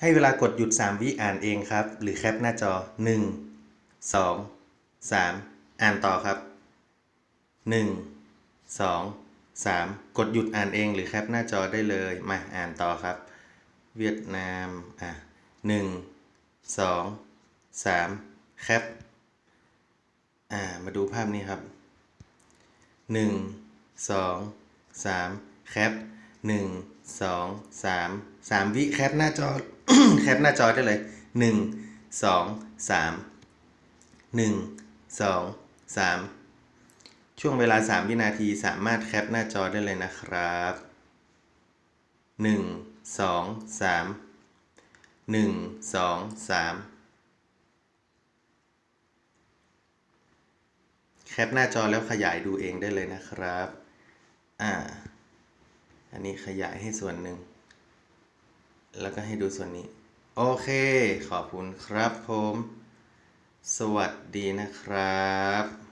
ให้เวลากดหยุด 3 วิอ่านเองครับ หรือแคปหน้าจอ 1 2 3 อ่านต่อครับ 1 2 3 กดหยุดอ่านเองหรือแคปหน้าจอได้เลย มาอ่านต่อครับ เวียดนาม อะ 1 2 3 แคป อ่า มาดูภาพนี้ครับหนึ่งสองสามแคปหนึ่งสองสามสามวิแคปหน้าจอ แคปหน้าจอได้เลยหนึ่งสองสามหนึ่งสองสามช่วงเวลาสามวินาทีสามารถแคปหน้าจอได้เลยนะครับหนึ่งสองสามหนึ่งสองสามแคปหน้าจอแล้วขยายดูเองได้เลยนะครับ อ่า อันนี้ขยายให้ส่วนหนึ่ง แล้วก็ให้ดูส่วนนี้ โอเค ขอบคุณครับผม สวัสดีนะครับ